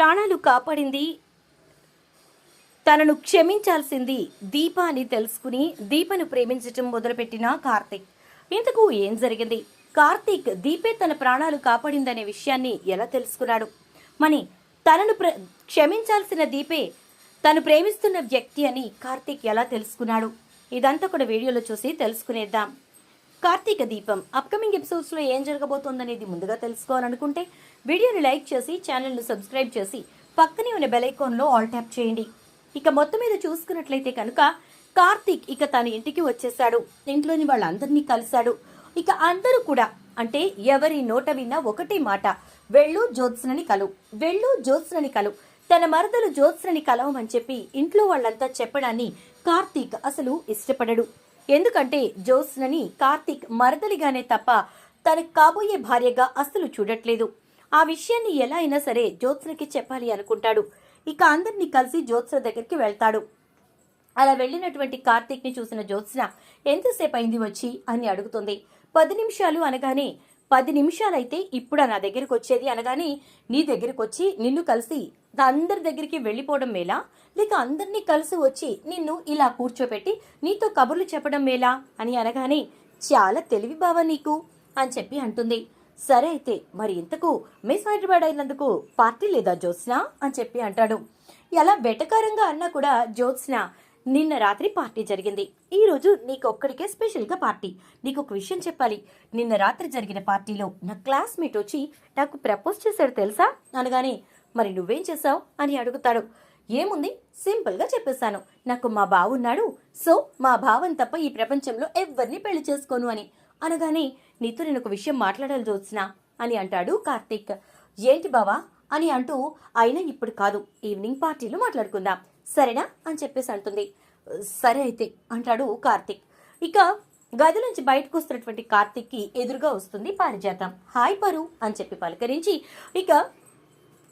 ప్రాణాలు కాపాడింది. తనను క్షమించాల్సింది దీప అని తెలుసుకుని దీపను ప్రేమించటం మొదలుపెట్టిన కార్తీక్. ఇంతకు ఏం జరిగింది? కార్తీక్ దీపే తన ప్రాణాలు కాపాడిందనే విషయాన్ని ఎలా తెలుసుకున్నాడు? మని తనను ప్ర క్షమించాల్సిన దీపే తను ప్రేమిస్తున్న వ్యక్తి అని కార్తీక్ ఎలా తెలుసుకున్నాడు? ఇదంతా కూడా వీడియోలో చూసి తెలుసుకునేద్దాం. కార్తీక దీపం అప్కమింగ్ ఎపిసోడ్స్లో ఏం జరగబోతోందనేది ముందుగా తెలుసుకోవాలనుకుంటే వీడియోని లైక్ చేసి ఛానల్ను సబ్స్క్రైబ్ చేసి పక్కనే ఉన్న బెల్ ఐకాన్లో ఆల్ ట్యాప్ చేయండి. ఇక మొత్తం మీద చూసుకున్నట్లయితే కనుక కార్తీక్ ఇక తన ఇంటికి వచ్చేసాడు ఇంట్లోని వాళ్ళందరినీ కలిశాడు. ఇక అందరూ కూడా అంటే ఎవరి నోట విన్నా ఒకటే మాట వెళ్ళు జ్యోత్స్నని కలు వెళ్ళు జ్యోత్స్నని కలు. తన మరదలు జ్యోత్స్నని కలవమని చెప్పి ఇంట్లో వాళ్ళంతా చెప్పడాన్ని కార్తీక్ అసలు ఇష్టపడడు. ఎందుకంటే జ్యోత్స్నని కార్తీక్ మరదలిగానే తప్ప తనకు కాబోయే భార్యగా అస్సలు చూడట్లేదు. ఆ విషయాన్ని ఎలా అయినా సరే జ్యోత్స్నకి చెప్పాలి అనుకుంటాడు. ఇక అందరినీ కలిసి జ్యోత్స్న దగ్గరికి వెళ్తాడు. అలా వెళ్ళినటువంటి కార్తీక్ని చూసిన జ్యోత్స్న ఎంతసేపు అయింది వచ్చి? అని అడుగుతుంది. పది నిమిషాలు అనగానే పది నిమిషాలైతే ఇప్పుడు నా దగ్గరికి వచ్చేది? అనగానే నీ దగ్గరికి వచ్చి నిన్ను కలిసి అందరి దగ్గరికి వెళ్ళిపోవడం మేలా? లేక అందరినీ కలిసి వచ్చి నిన్ను ఇలా కూర్చోపెట్టి నీతో కబుర్లు చెప్పడం మేలా? అని అనగానే చాలా తెలివి బావ నీకు అని చెప్పి అంటుంది. సరే అయితే మరి ఇంతకు మిస్ హైదరాబాద్ అయినందుకు పార్టీ లేదా జ్యోత్స్న అని చెప్పి అంటాడు. ఎలా వెటకారంగా అన్నా కూడా జ్యోత్స్న నిన్న రాత్రి పార్టీ జరిగింది. ఈ రోజు నీకు ఒక్కడికే స్పెషల్గా పార్టీ. నీకు ఒక విషయం చెప్పాలి. నిన్న రాత్రి జరిగిన పార్టీలో నా క్లాస్మేట్ వచ్చి నాకు ప్రపోజ్ చేశాడు తెలుసా? అనగానే మరి నువ్వేం చేసావు అని అడుగుతాడు. ఏముంది? సింపుల్గా చెప్పేశాను. నాకు మా బావున్నాడు. సో మా భావం తప్ప ఈ ప్రపంచంలో ఎవరిని పెళ్ళి చేసుకోను అని. అనగానే నీతో నేను ఒక విషయం మాట్లాడాలి జోత్స్న అని అంటాడు కార్తీక్. ఏంటి బావా? అని అంటూ అయినా ఇప్పుడు కాదు ఈవినింగ్ పార్టీలో మాట్లాడుకుందాం. సరేనా? అని చెప్పేసి అంటుంది. సరే అయితే అంటాడు కార్తీక్. ఇక గది నుంచి బయటకు వస్తున్నటువంటి కార్తీక్కి ఎదురుగా వస్తుంది పారిజాతం. హాయ్ పరు అని చెప్పి పలకరించి ఇక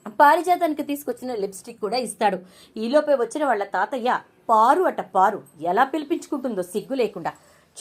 పారిజాతానికి తీసుకొచ్చిన లిప్స్టిక్ కూడా ఇస్తాడు. ఈలోపే వచ్చిన వాళ్ళ తాతయ్య పారు అట పారు ఎలా పిలిపించుకుంటుందో సిగ్గు లేకుండా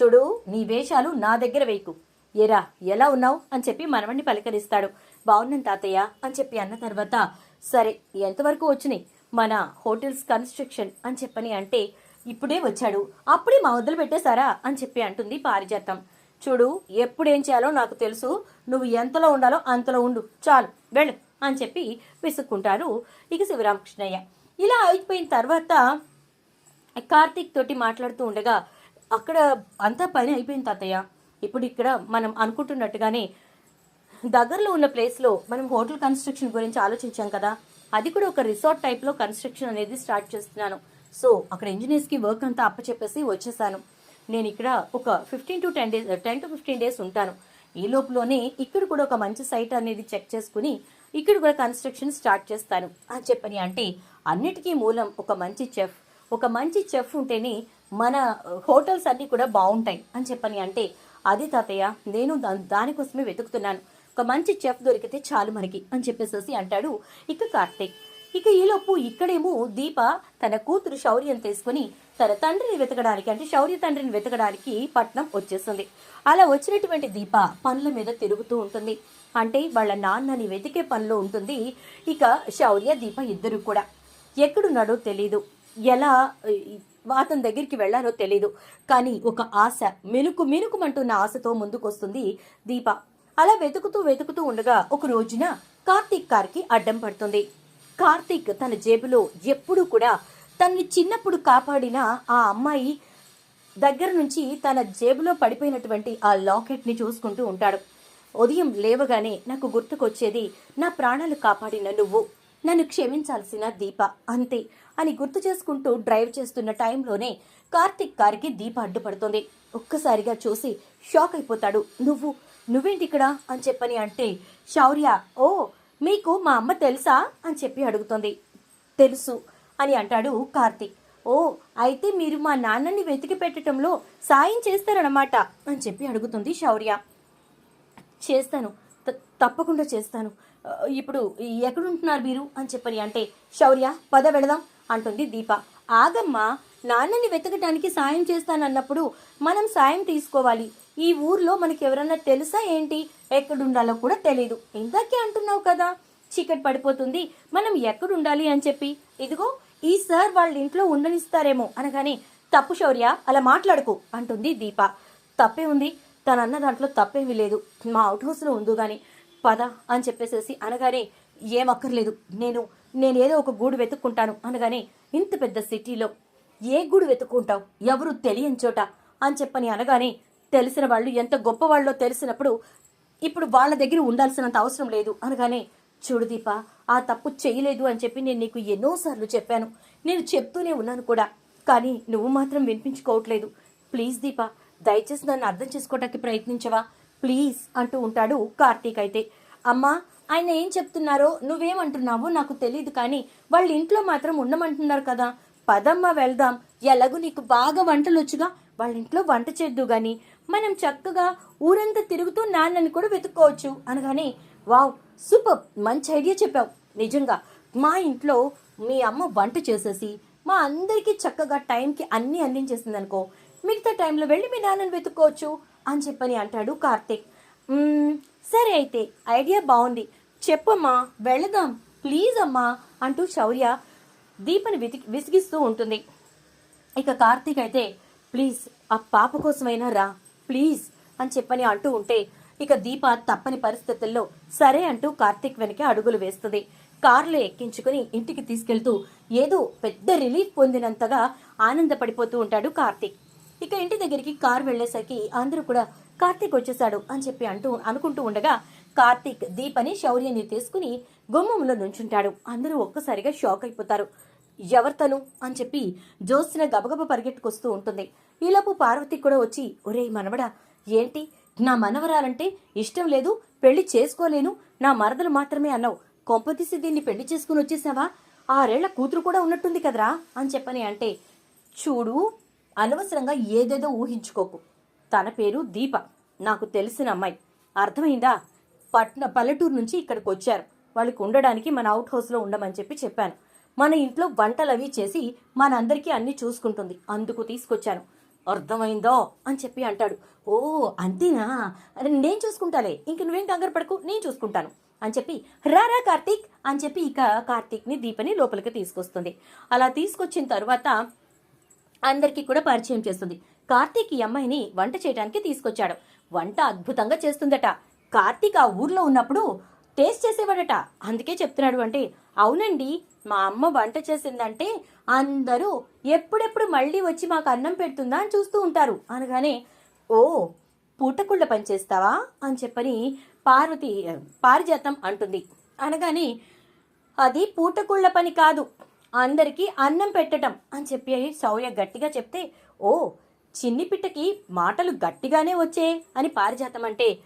చూడు నీ వేషాలు నా దగ్గర వేయకు. ఏరా ఎలా ఉన్నావు? అని చెప్పి మనవణ్ణి పలకరిస్తాడు. బాగున్నాను తాతయ్య అని చెప్పి అన్న తర్వాత సరే ఎంతవరకు వచ్చినాయి? మన హోటల్స్ కన్స్ట్రక్షన్ అని చెప్పని అంటే ఇప్పుడే వచ్చాడు. అప్పుడే మా వదిలి పెట్టేశారా? అని చెప్పి అంటుంది పారిజాతం. చూడు ఎప్పుడేం చేయాలో నాకు తెలుసు. నువ్వు ఎంతలో ఉండాలో అంతలో ఉండు. చాలు వెళ్ళు అని చెప్పి విసుక్కుంటారు ఇక శివరామకృష్ణయ్య. ఇలా అయిపోయిన తర్వాత కార్తీక్ తోటి మాట్లాడుతూ ఉండగా అక్కడ అంతా పని అయిపోయింది తాతయ్య. ఇప్పుడు ఇక్కడ మనం అనుకుంటున్నట్టుగానే దగ్గరలో ఉన్న ప్లేస్లో మనం హోటల్ కన్స్ట్రక్షన్ గురించి ఆలోచించాం కదా. అది కూడా ఒక రిసార్ట్ టైప్లో కన్స్ట్రక్షన్ అనేది స్టార్ట్ చేస్తున్నాను. సో అక్కడ ఇంజనీర్స్కి వర్క్ అంతా అప్పచెప్పేసి వచ్చేసాను. నేను ఇక్కడ ఒక fifteen to ten days ten to fifteen days ఉంటాను. ఈ లోపులోనే ఇక్కడ కూడా ఒక మంచి సైట్ అనేది చెక్ చేసుకుని ఇక్కడ కూడా కన్స్ట్రక్షన్ స్టార్ట్ చేస్తాను. అని చెప్పని అంటే అన్నిటికీ మూలం ఒక మంచి చెఫ్ ఒక మంచి చెఫ్ ఉంటేనే మన హోటల్స్ అన్నీ కూడా బాగుంటాయి అని చెప్పని అంటే అది తాతయ్య నేను దా- దానికోసమే వెతుకుతున్నాను. ఒక మంచి చెఫ్ దొరికితే చాలు మనకి అని చెప్పేసేసి అంటాడు ఇక కార్తీక్. ఇక ఈలోపు ఇక్కడేమో దీప తన కూతురు శౌర్యం తీసుకుని తన తండ్రిని వెతకడానికి అంటే శౌర్య తండ్రిని వెతకడానికి పట్నం వచ్చేస్తుంది. అలా వచ్చినటువంటి దీప పనుల మీద తిరుగుతూ ఉంటుంది. అంటే వాళ్ళ నాన్నని వెతికే పనిలో ఉంటుంది ఇక శౌర్య దీప ఇద్దరు కూడా. ఎక్కడున్నాడో తెలీదు. ఎలా అతని దగ్గరికి వెళ్ళారో తెలీదు. కానీ ఒక ఆశ మెనుకు మెనుకుమంటున్న ఆశతో ముందుకొస్తుంది దీప. అలా వెతుకుతూ వెతుకుతూ ఉండగా ఒక రోజున కార్తీక్ కార్కి అడ్డం పడుతుంది. కార్తీక్ తన జేబులో ఎప్పుడూ కూడా తనని చిన్నప్పుడు కాపాడిన ఆ అమ్మాయి దగ్గర నుంచి తన జేబులో పడిపోయినటువంటి ఆ లాకెట్ని చూసుకుంటూ ఉంటాడు. ఉదయం లేవగానే నాకు గుర్తుకొచ్చేది నా ప్రాణాలు కాపాడిన నువ్వు. నన్ను క్షమించాల్సిన దీప అంతే అని గుర్తు చేసుకుంటూ డ్రైవ్ చేస్తున్న టైంలోనే కార్తిక్ కారుకి దీప అడ్డుపడుతుంది. ఒక్కసారిగా చూసి షాక్ అయిపోతాడు. నువ్వు నువ్వేంటి ఇక్కడ? అని చెప్పని అంటే శౌర్య ఓ మీకు మా అమ్మ తెలుసా? అని చెప్పి అడుగుతుంది. తెలుసు అని అంటాడు కార్తిక్. ఓ అయితే మీరు మా నాన్నని వెతికి పెట్టడంలో సాయం చేస్తారన్నమాట అని చెప్పి అడుగుతుంది శౌర్య. చేస్తాను తప్పకుండా చేస్తాను. ఇప్పుడు ఎక్కడుంటున్నారు మీరు? అని చెప్పని అంటే శౌర్య పద వెళదాం అంటుంది దీప. ఆగమ్మా నాన్నని వెతకటానికి సాయం చేస్తానన్నప్పుడు మనం సాయం తీసుకోవాలి. ఈ ఊర్లో మనకి ఎవరన్నా తెలుసా ఏంటి? ఎక్కడుండాలో కూడా తెలీదు. ఇందాకే అంటున్నావు కదా చీకటి పడిపోతుంది మనం ఎక్కడుండాలి అని చెప్పి. ఇదిగో ఈ సార్ వాళ్ళ ఇంట్లో ఉండనిస్తారేమో అనగానే తప్పు శౌర్య అలా మాట్లాడుకో అంటుంది దీప. తప్పే ఉంది తనన్న దాంట్లో తప్పేమీ లేదు. మా అవుట్ హౌస్లో ఉందు కానీ పద అని చెప్పేసేసి అనగానే ఏమక్కర్లేదు నేను నేనేదో ఒక గూడు వెతుక్కుంటాను అనగానే ఇంత పెద్ద సిటీలో ఏ గూడు వెతుక్కుంటావు? ఎవరు తెలియని చోట అని చెప్పని అనగానే తెలిసిన వాళ్ళు ఎంత గొప్పవాళ్ళో తెలిసినప్పుడు ఇప్పుడు వాళ్ళ దగ్గర ఉండాల్సినంత అవసరం లేదు అనగానే చూడు దీప ఆ తప్పు చేయలేదు అని చెప్పి నేను నీకు ఎన్నోసార్లు చెప్పాను. నేను చెప్తూనే ఉన్నాను కూడా. కానీ నువ్వు మాత్రం వినిపించుకోవట్లేదు. ప్లీజ్ దీప దయచేసి నన్ను అర్థం చేసుకోవటానికి ప్రయత్నించవా? ప్లీజ్ అంటూ ఉంటాడు కార్తీక్ అయితే. అమ్మా ఆయన ఏం చెప్తున్నారో నువ్వేమంటున్నావో నాకు తెలియదు కానీ వాళ్ళ ఇంట్లో మాత్రం ఉండమంటున్నారు కదా. పదమ్మ వెళ్దాం. ఎలాగూ నీకు బాగా వంటలు వచ్చుగా వాళ్ళ ఇంట్లో వంట చేద్దు గాని మనం చక్కగా ఊరంతా తిరుగుతూ నాన్నని కూడా వెతుక్కోవచ్చు అనగానే వావ్ సూపర్! మంచి ఐడియా చెప్పావు. నిజంగా మా ఇంట్లో మీ అమ్మ వంట చేసేసి మా అందరికీ చక్కగా టైంకి అన్నీ అందించేసింది అనుకో మిగతా టైంలో వెళ్ళి మీ నాన్నని వెతుక్కోవచ్చు అని చెప్పని అంటాడు కార్తీక్. సరే అయితే ఐడియా బాగుంది చెప్పమ్మా వెళదాం ప్లీజ్ అమ్మా అంటూ శౌర్య దీపని వితి విసిగిస్తూ ఉంటుంది. ఇక కార్తీక్ అయితే ప్లీజ్ ఆ పాప కోసమైనా రా ప్లీజ్ అని చెప్పని అంటూ ఉంటే ఇక దీప తప్పని పరిస్థితుల్లో సరే అంటూ కార్తీక్ వెనక అడుగులు వేస్తుంది. కారులో ఎక్కించుకుని ఇంటికి తీసుకెళ్తూ ఏదో పెద్ద రిలీఫ్ పొందినంతగా ఆనందపడిపోతూ ఉంటాడు కార్తీక్. ఇక ఇంటి దగ్గరికి కారు వెళ్ళేసరికి అందరూ కూడా కార్తీక్ వచ్చేసాడు అని చెప్పి అంటూ అనుకుంటూ ఉండగా కార్తీక్ దీపని శౌర్యని తీసుకుని గుమ్మంలో నుంచుంటాడు. అందరూ ఒక్కసారిగా షాక్ అయిపోతారు. ఎవరితను అని చెప్పి జ్యోత్స్న గబగబ పరిగెట్టుకొస్తూ ఉంటుంది. ఈలోపు పార్వతి కూడా వచ్చి ఒరే మనవడా ఏంటి? నా మనవరాలంటే ఇష్టం లేదు పెళ్ళి చేసుకోలేను నా మరదలు మాత్రమే అన్నావు. కొంపతీసి దీన్ని పెళ్ళి చేసుకుని వచ్చేసావా? ఆరేళ్ళ కూతురు కూడా ఉన్నట్టుంది కదరా? అని చెప్పని అంటే చూడు అనవసరంగా ఏదేదో ఊహించుకోకు. తన పేరు దీప. నాకు తెలిసిన అమ్మాయి. అర్థమైందా? పట్న పల్లెటూరు నుంచి ఇక్కడికి వచ్చారు. వాళ్ళకి ఉండడానికి మన అవుట్ హౌస్లో ఉండమని చెప్పి చెప్పాను. మన ఇంట్లో వంటలు అవి చేసి మనందరికీ అన్ని చూసుకుంటుంది. అందుకు తీసుకొచ్చాను. అర్థమైందో? అని చెప్పి అంటాడు. ఓ అంతేనా? అరే నేను చూసుకుంటాలే. ఇంక నువ్వేం కంగారు పడకు నేను చూసుకుంటాను. అని చెప్పి రారా కార్తీక్ అని చెప్పి ఇక కార్తీక్ని దీపని లోపలికి తీసుకొస్తుంది. అలా తీసుకొచ్చిన తర్వాత అందరికీ కూడా పరిచయం చేస్తుంది. కార్తీక్ ఈ అమ్మాయిని వంట చేయడానికి తీసుకొచ్చాడు. వంట అద్భుతంగా చేస్తుందట. కార్తీక్ ఆ ఊర్లో ఉన్నప్పుడు టేస్ట్ చేసేవాడట. అందుకే చెప్తున్నాడు అంటే అవునండి మా అమ్మ వంట చేసిందంటే అందరూ ఎప్పుడెప్పుడు మళ్ళీ వచ్చి మాకు అన్నం పెడుతుందా అని చూస్తూ ఉంటారు. అనగానే ఓ పూటకుళ్ళ పని చేస్తావా? అని చెప్పని పార్వతి పారిజాతం అంటుంది. అనగానే అది పూటకుళ్ళ పని కాదు. అందరికీ అన్నం పెట్టటం అని చెప్పి సౌర్య గట్టిగా చెప్తే ఓ చిన్ని పిట్టకి మాటలు గట్టిగానే వచ్చే అని పారిజాతం అంటే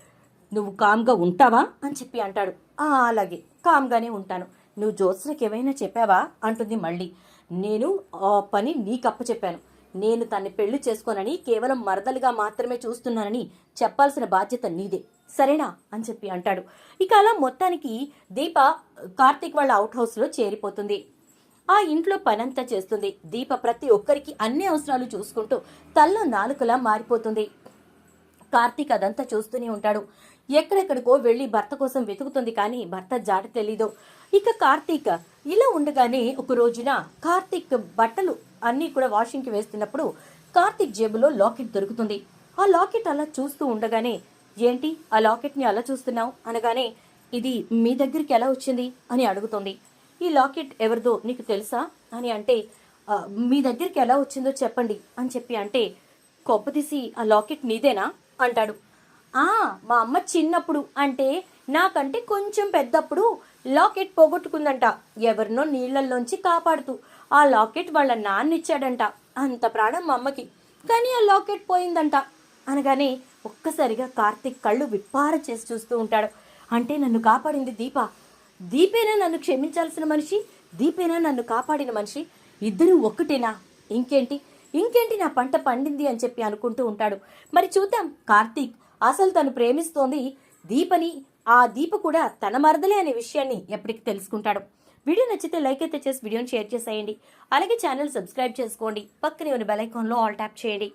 నువ్వు కామ్గా ఉంటావా? అని చెప్పి అంటాడు. అలాగే కామ్గానే ఉంటాను. నువ్వు జ్యోత్స్నకి ఏమైనా చెప్పావా? అంటుంది మళ్ళీ. నేను ఆ పని నీకప్ప చెప్పాను నేను తన్ని పెళ్ళి చేసుకోనని కేవలం మరదలుగా మాత్రమే చూస్తున్నానని చెప్పాల్సిన బాధ్యత నీదే. సరేనా? అని చెప్పి అంటాడు. ఇక అలా మొత్తానికి దీప కార్తీక్ వాళ్ళ అవుట్ హౌస్లో చేరిపోతుంది. ఆ ఇంట్లో పనంతా చేస్తుంది. దీప ప్రతి ఒక్కరికి అన్ని అవసరాలు చూసుకుంటూ తల్లో నాలుకలా మారిపోతుంది. కార్తీక్ అదంతా చూస్తూనే ఉంటాడు. ఎక్కడెక్కడికో వెళ్ళి భర్త కోసం వెతుకుతుంది కానీ భర్త జాడ తెలీదు. ఇక కార్తీక్ ఇలా ఉండగానే ఒక రోజున కార్తీక్ బట్టలు అన్నీ కూడా వాషింగ్కి వేస్తున్నప్పుడు కార్తీక్ జేబులో లాకెట్ దొరుకుతుంది. ఆ లాకెట్ అలా చూస్తూ ఉండగానే ఏంటి? ఆ లాకెట్ని అలా చూస్తున్నావు? అనగానే ఇది మీ దగ్గరికి ఎలా వచ్చింది? అని అడుగుతుంది. ఈ లాకెట్ ఎవరిదో నీకు తెలుసా? అని అంటే మీ దగ్గరికి ఎలా వచ్చిందో చెప్పండి అని చెప్పి అంటే కొబ్బతీసి ఆ లాకెట్ నీదేనా? అంటాడు. ఆ మా అమ్మ చిన్నప్పుడు అంటే నాకంటే కొంచెం పెద్దప్పుడు లాకెట్ పోగొట్టుకుందంట. ఎవరినో నీళ్ళల్లోంచి కాపాడుతూ ఆ లాకెట్ వాళ్ళ నాన్న ఇచ్చాడంట అంత ప్రాణం మా అమ్మకి. కానీ ఆ లాకెట్ పోయిందంట. అనగానే ఒక్కసారిగా కార్తీక్ కళ్ళు విప్పార చేసి చూస్తూ ఉంటాడు. అంటే నన్ను కాపాడింది దీప. దీపేనా నన్ను క్షమించాల్సిన మనిషి? దీపేనా నన్ను కాపాడిన మనిషి? ఇద్దరూ ఒక్కటేనా? ఇంకేంటి? ఇంకేంటి నా పంట పండింది అని చెప్పి అనుకుంటూ ఉంటాడు. మరి చూద్దాం కార్తీక్ అసలు తను ప్రేమిస్తోంది దీపని ఆ దీప కూడా తన మరదలే అనే విషయాన్ని ఎప్పటికి తెలుసుకుంటాడు. వీడియో నచ్చితే లైక్ అయితే చేసి వీడియోని షేర్ చేసేయండి. అలాగే ఛానల్ సబ్స్క్రైబ్ చేసుకోండి. పక్కనే ఉన్న బెల్ ఐకాన్లో ఆల్ ట్యాప్ చేయండి.